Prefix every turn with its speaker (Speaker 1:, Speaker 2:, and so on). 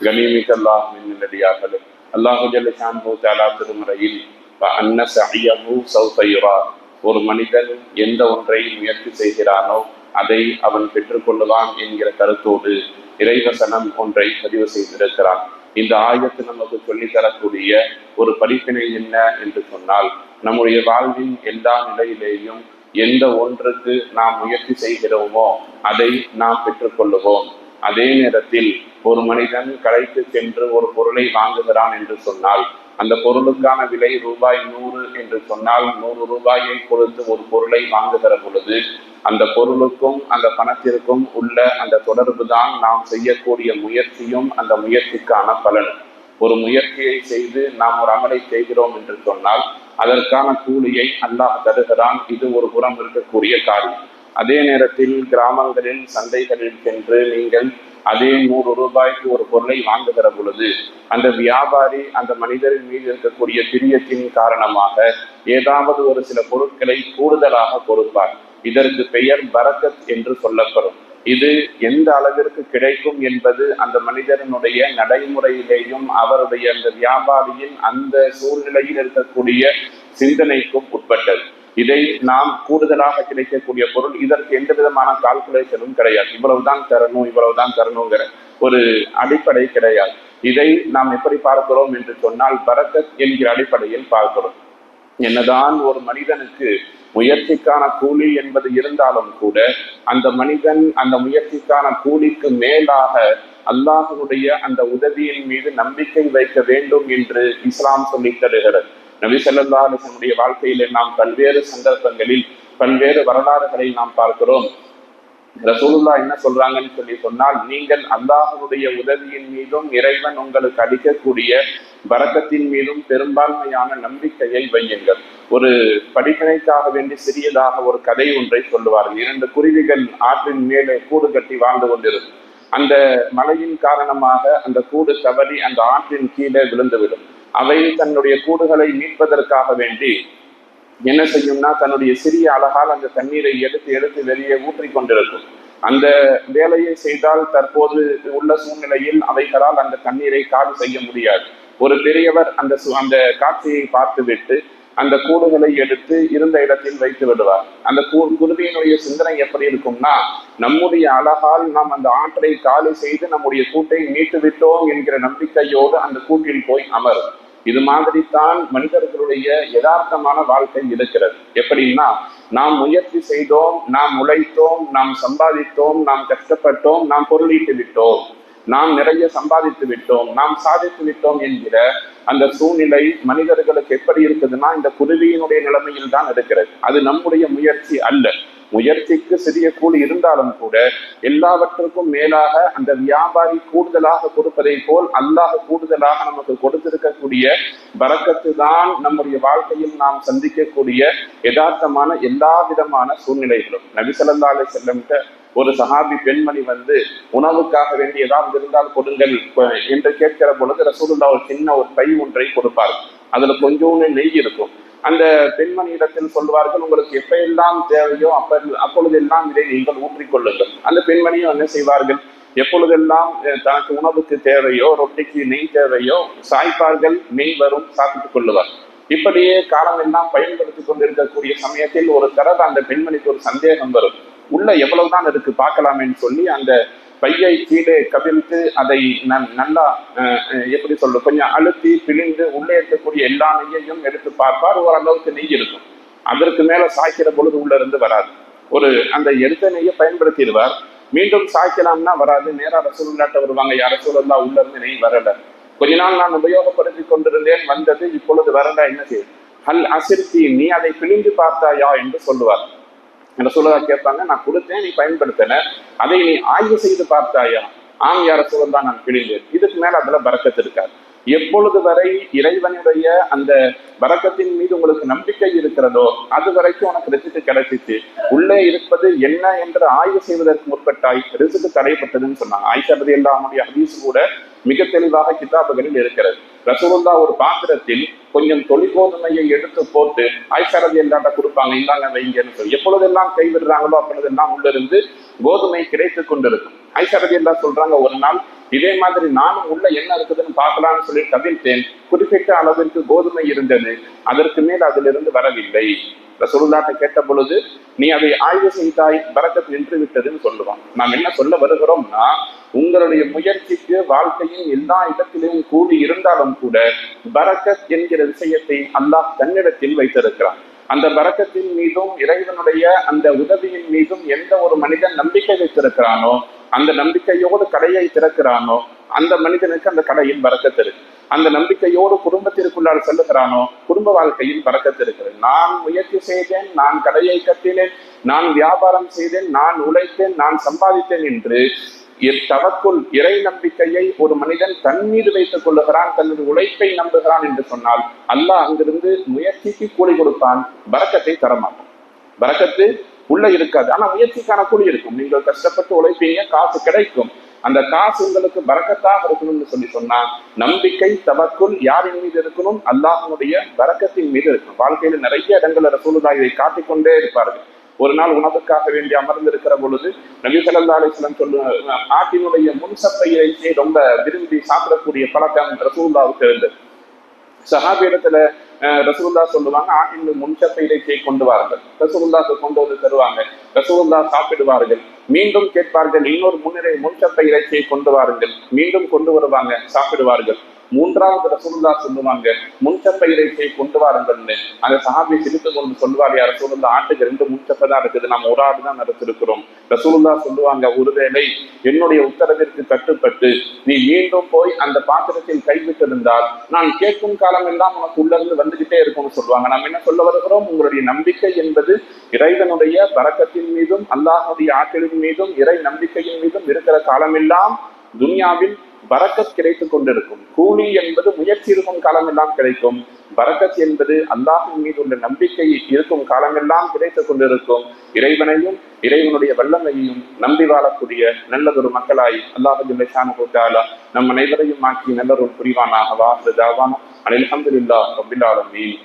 Speaker 1: கனிமிக்கல்லாஹ் மின்னடியார்களே அல்லாஹு தாலா திருமறையில் அன்ன ஒரு மனிதன் எந்த ஒன்றை முயற்சி செய்கிறானோ அதை அவன் பெற்றுக்கொள்ளுவான் என்கிற கருத்தோடு இறைவசனம் ஒன்றை பதிவு செய்திருக்கிறான் இந்த ஆயத்து நமக்கு சொல்லித்தரக்கூடிய ஒரு படிப்பினை என்ன என்று சொன்னால் நம்முடைய வாழ்வின் எல்லா நிலையிலேயும் எந்த ஒன்றுக்கு நாம் முயற்சி செய்கிறோமோ அதை நாம் பெற்றுக்கொள்ளுவோம். அதே நேரத்தில் ஒரு மனிதன் கடைக்கு சென்று ஒரு பொருளை வாங்குகிறான் என்று சொன்னால் அந்த பொருளுக்கான விலை ரூபாய் நூறு என்று சொன்னால் நூறு ரூபாயை கொடுத்து ஒரு பொருளை வாங்குகிற பொழுது அந்த பொருளுக்கும் அந்த பணத்திற்கும் உள்ள அந்த தொடர்பு தான் நாம் செய்யக்கூடிய முயற்சியும் அந்த முயற்சிக்கான பலன். ஒரு முயற்சியை செய்து நாம் ஒரு அமலை செய்கிறோம் என்று சொன்னால் அதற்கான கூலியை அல்லாஹ் தருகிறான். இது ஒரு புறம் இருக்கக்கூடிய காரியம். அதே நேரத்தில் கிராமங்களில் சந்தைகளில் சென்று நீங்கள் அதே நூறு ரூபாய்க்கு ஒரு பொருளை வாங்குகிற பொழுது அந்த வியாபாரி அந்த மனிதரின் மீது இருக்கக்கூடிய பிரியத்தின் காரணமாக ஏதாவது ஒரு சில பொருட்களை கூடுதலாக கொடுப்பார். இதற்கு பெயர் பரக்கத் என்று சொல்லப்படும். இது எந்த அளவிற்கு கிடைக்கும் என்பது அந்த மனிதனுடைய நடைமுறையிலேயும் அவருடைய அந்த வியாபாரியின் அந்த சூழ்நிலையில் இருக்கக்கூடிய சிந்தனைக்கும் உட்பட்டது. இதை நாம் கூடுதலாக கிடைக்கக்கூடிய பொருள் இதற்கு எந்த விதமான கால்குலேஷனும் கிடையாது. இவ்வளவுதான் தரணும் இவ்வளவுதான் தரணுங்கிற ஒரு அடிப்படை கிடையாது. இதை நாம் எப்படி பார்க்கிறோம் என்று சொன்னால் பரக்கத் என்கிற அடிப்படையில் பார்க்கிறோம். என்னதான் ஒரு மனிதனுக்கு முயற்சிக்கான கூலி என்பது இருந்தாலும் கூட அந்த மனிதன் அந்த முயற்சிக்கான கூலிக்கு மேலாக அல்லாஹனுடைய அந்த உதவியின் மீது நம்பிக்கை வைக்க வேண்டும் என்று இஸ்லாம் சொல்லித் தருகிறது. நபி ஸல்லல்லாஹு அலைஹி வாழ்க்கையிலே நாம் பல்வேறு சந்தர்ப்பங்களில் பல்வேறு வரலாறுகளை நாம் பார்க்கிறோம். ரசூலுல்லா என்ன சொல்றாங்கன்னு சொல்லி சொன்னால் நீங்கள் அல்லாஹனுடைய உதவியின் மீதும் இறைவன் உங்களுக்கு அளிக்கக்கூடிய வரக்கத்தின் மீதும் பெரும்பான்மையான நம்பிக்கையை வையுங்கள். ஒரு படிப்பினைக்காக வேண்டி சிறியதாக ஒரு கதை ஒன்றை சொல்லுவார்கள். இரண்டு குருவிகள் ஆற்றின் மேலே கூடு கட்டி வாழ்ந்து கொண்டிருக்கும். அந்த மழையின் காரணமாக அந்த கூடு தவறி அந்த ஆற்றின் கீழே விழுந்துவிடும். அவை தன்னுடைய கூடுகளை மீட்பதற்காக வேண்டி என்ன செய்யும்னா தன்னுடைய சிறிய அழகால் அந்த தண்ணீரை எடுத்து எடுத்து வெளியே ஊற்றி கொண்டிருக்கும். அந்த வேலையை செய்தால் தற்போது உள்ள சூழ்நிலையில் அவைகளால் அந்த தண்ணீரை காலி செய்ய முடியாது. ஒரு பெரியவர் அந்த சு- அந்த காட்சியை பார்த்துவிட்டு அந்த கூடுகளை எடுத்து இருந்த இடத்தில் வைத்து விடுவார். அந்த கூ குருவியினுடைய சிந்தனை எப்படி இருக்கும்னா நம்முடைய அழகால் நாம் அந்த ஆற்றை காலி செய்து நம்முடைய கூட்டை மீட்டு விட்டோம் என்கிற நம்பிக்கையோடு அந்த கூட்டில் போய் அமரும். இது மாதிரி தான் மனிதர்களுடைய யதார்த்தமான வாழ்க்கை இருக்கிறது. எப்படின்னா நாம் முயற்சி செய்தோம் நாம் உழைத்தோம் நாம் சம்பாதித்தோம் நாம் கஷ்டப்பட்டோம் நாம் பொருளீட்டு விட்டோம். நாம் நிறைய சம்பாதித்து விட்டோம் நாம் சாதித்து விட்டோம் என்கிற அந்த சூழ்நிலை மனிதர்களுக்கு எப்படி இருக்குதுன்னா இந்த குருவியினுடைய நிலைமையில் தான் இருக்கிறது. அது நம்முடைய முயற்சி அல்ல. முயற்சிக்கு சிறிய கூலி இருந்தாலும் கூட எல்லாவற்றுக்கும் மேலாக அந்த வியாபாரி கூடுதலாக கொடுப்பதை போல் அல்லாஹ் கூடுதலாக நமக்கு கொடுத்திருக்கக்கூடிய வரக்கத்து தான் நம்முடைய வாழ்க்கையில் நாம் சந்திக்கக்கூடிய யதார்த்தமான எல்லா விதமான சூழ்நிலைகளும். நபிசல்லாலே செல்லம்கிட்ட ஒரு சஹாபி பெண்மணி வந்து உணவுக்காக வேண்டி ஏதாவது இருந்தால் கொடுங்கள். என்று கேட்கிற பொழுது ரசூலுல்லா ஒரு சின்ன ஒரு பை ஒன்றை கொடுப்பார். அதுல கொஞ்சோண்டு நெய் இருக்கும். அந்த பெண்மணியிடத்தில் சொல்வார்கள் உங்களுக்கு எப்பெல்லாம் தேவையோ அப்ப அப்பொழுதெல்லாம் இதை நீங்கள் ஊற்றிக்கொள்ளுங்கள். அந்த பெண்மணியும் என்ன செய்வார்கள்? எப்பொழுதெல்லாம் தனக்கு உணவுக்கு தேவையோ ரொட்டிக்கு நெய் தேவையோ சாய்ப்பார்கள் நெய் வரும் சாப்பிட்டுக் கொள்ளுவார். இப்படியே காலம் எல்லாம் பயன்படுத்திக் கொண்டிருக்கக்கூடிய சமயத்தில் ஒரு தடவை அந்த பெண்மணிக்கு ஒரு சந்தேகம் வரும். உள்ள எவ்வளவுதான் இருக்கு பார்க்கலாமேன்னு சொல்லி அந்த பையை கீழே கவிழ்த்து அதை நன்- நல்லா அஹ், அஹ், எப்படி சொல்ல கொஞ்சம் அழுத்தி பிழிந்து உள்ளே இருக்கக்கூடிய எல்லா நெய்யையும் எடுத்து பார்ப்பார். ஓரளவுக்கு நெய் இருக்கும். அதற்கு மேல சாய்க்கிற பொழுது உள்ள இருந்து வராது. ஒரு அந்த எடுத்த நெய்யை பயன்படுத்திடுவார். மீண்டும் சாய்க்கலாம்னா வராது. நேராக ரசூலுல்லாட்ட வருவாங்க. யார ரசூலுல்லா உள்ள இருந்து நெய் வரல. கொஞ்ச நாள் நான் உபயோகப்படுத்தி கொண்டிருந்தேன். வந்தது இப்பொழுது வரல. என்ன செய்யும் ஹல் அசிர்த்தி நீ அதை பிழிந்து பார்த்தாயா? என்று சொல்லுவார். என்ன சொல்லுவா கேட்பாங்க நான் கொடுத்தேன் நீ பயன்படுத்தல அதை நீ ஆய்வு செய்து பார்த்தாயா? ஆம் யார சொல்லலாம் நான் கிழிந்தேன் இதுக்கு மேல அதுல பறக்கத்து இருக்காது. எப்பொழுது வரை இறைவனுடைய அந்த வரக்கத்தின் மீது உங்களுக்கு நம்பிக்கை இருக்கிறதோ அது வரைக்கும் உனக்கு ரிசுக்கு கிடைச்சிச்சு. உள்ளே இருப்பது என்ன என்று ஆய்வு செய்வதற்கு முற்பட்டாய் ரிசுக்கு தடைப்பட்டதுன்னு சொன்னாங்க. ஆயிஷா பதி எல்லாமுடைய ஹதீஸ் கூட மிக தெளிவாக கிதாபுகளில் இருக்கிறது. ரசூலுல்லா ஒரு பாத்திரத்தில் கொஞ்சம் தொழி கோதுமையை எடுத்து போட்டு ஆய்சரதி எல்லாட்ட கொடுப்பாங்க இந்தாங்க வைங்கன்னு சொல்லி. எப்பொழுதெல்லாம் கைவிடுறாங்களோ அப்பொழுதெல்லாம் உள்ளிருந்து கோதுமை கிடைத்து கொண்டிருக்கும். ஐசரதி எல்லாம் சொல்றாங்க ஒரு நாள் இதே மாதிரி நானும் உள்ள என்ன இருக்குதுன்னு பார்க்கலாம்னு சொல்லி தவிர்த்தேன். குறிப்பிட்ட அளவிற்கு கோதுமை இருந்தது. அதற்கு மேல் அதிலிருந்து வரவில்லை. ரசூலுல்லாட்ட கேட்ட பொழுது நீ அதை ஆய்வு செய்தாய் பரக்கத் நின்று விட்டதுன்னு சொல்லுவான். நாம் என்ன சொல்ல வருகிறோம்னா உங்களுடைய முயற்சிக்கு வாழ்க்கையின் எல்லா இடத்திலும் கூடி இருந்தாலும் கூட பரக்கத் என்கிற விஷயத்தை அல்லாஹ் தன்னிடத்தில் வைத்திருக்கிறான். அந்த பரக்கத்தின் மீதும் இறைவனுடைய அந்த உதவியின் மீதும் எந்த ஒரு மனிதன் நம்பிக்கை வைத்திருக்கிறானோ அந்த நம்பிக்கையோடு கடையை திறக்கிறானோ அந்த மனிதனுக்கு அந்த கடையின் பறக்கத்து இருக்கு அந்த நம்பிக்கையோடு குடும்பத்திற்குள்ளால் செல்லுகிறானோ குடும்ப வாழ்க்கையில் பறக்கத்து இருக்கிறது. நான் முயற்சி செய்தேன் நான் கடையை கட்டினேன் நான் வியாபாரம் செய்தேன் நான் உழைத்தேன் நான் சம்பாதித்தேன் என்று தவக்குள் இறை நம்பிக்கையை ஒரு மனிதன் தன் மீது வைத்துக் கொள்ளுகிறான் தனது உழைப்பை நம்புகிறான் என்று சொன்னால் அல்லாஹ் அங்கிருந்து முயற்சிக்கு கூலி கொடுப்பான் பறக்கத்தை தரமாட்டான். பறக்கத்து உள்ள இருக்காது. ஆனா முயற்சிக்கான கூலி இருக்கும். நீங்கள் கஷ்டப்பட்டு உழைப்பீங்க காசு கிடைக்கும். அந்த காசு உங்களுக்கு பறக்கத்தாக இருக்கணும்னு சொல்லி சொன்னா நம்பிக்கை தவக்குள் யாரின் மீது இருக்கணும்? அல்லாஹனுடைய பறக்கத்தின் மீது இருக்கணும். வாழ்க்கையில நிறைய இடங்கள்ல ரசூலுதா இதை காட்டிக்கொண்டே இருப்பார்கள். ஒரு நாள் உணவுக்காக வேண்டி அமர்ந்திருக்கிற பொழுது நபி ஸல்லல்லாஹு அலைஹி சொல்லு ஆட்டினுடைய முன்சப்பையை ரொம்ப விரும்பி சாப்பிடக்கூடிய பழக்கம் ரசூல்லாவுக்கு இருந்தது. சஹாபியிடத்துல ரசகுல்லா சொல்லுவாங்க ஆட்டின் முன்சப்பை இறைச்சியை கொண்டு வாருங்கள். ரசகுல்லா கொண்டு வந்து தருவாங்க. ரசகுல்லா சாப்பிடுவார்கள். மீண்டும் கேட்பார்கள் இன்னொரு முன்னிறை முன்சப்பை இறைச்சியை கொண்டு வாருங்கள். மீண்டும் கொண்டு வருவாங்க சாப்பிடுவார்கள். மூன்றாவது ரசூலுல்லா சொல்லுவாங்க முன்சப்பை இறைச்சியை கொண்டு வாருங்கள்னு அந்த சஹாபி சிரித்து கொண்டு சொல்லுவார் யார் ரசூலுல்லா ஆட்டுக்கு ரெண்டு முன்சப்பை தான் இருக்குது. நம்ம ஒரு ஆடு தான் நடத்திருக்கிறோம். ரசூலுல்லா சொல்லுவாங்க ஒருவேளை என்னுடைய உத்தரவிற்கு கட்டுப்பட்டு நீ மீண்டும் போய் அந்த பாத்திரத்தில் கைவிட்டிருந்தால் நான் கேட்கும் காலம் எல்லாம் உனக்கு உள்ளிருந்து வந்துகிட்டே இருக்கும்னு சொல்லுவாங்க. நாம் என்ன சொல்ல வருகிறோம்? உங்களுடைய நம்பிக்கை என்பது இறைவனுடைய பறக்கத்தின் மீதும் அல்லாஹுடைய ஆற்றலின் மீதும் இறை நம்பிக்கையின் மீதும் இருக்கிற காலமெல்லாம் துனியாவில் பரக்கத் கிடைத்துக் கொண்டிருக்கும். கூலி என்பது முயற்சி இருக்கும் காலமெல்லாம் கிடைக்கும். பரக்கத் என்பது அல்லாஹின் மீது உள்ள நம்பிக்கை இருக்கும் காலமெல்லாம் கிடைத்துக் கொண்டிருக்கும். இறைவனையும் இறைவனுடைய வல்லமையையும் நம்பி வாழக்கூடிய நல்லதொரு மக்களாய் அல்லாஹு நம் அனைவரையும் ஆக்கி நல்லதொரு புரிவானாக வாஹு அனில் அஹமதுல்லா ரபில் ஆலமீன்.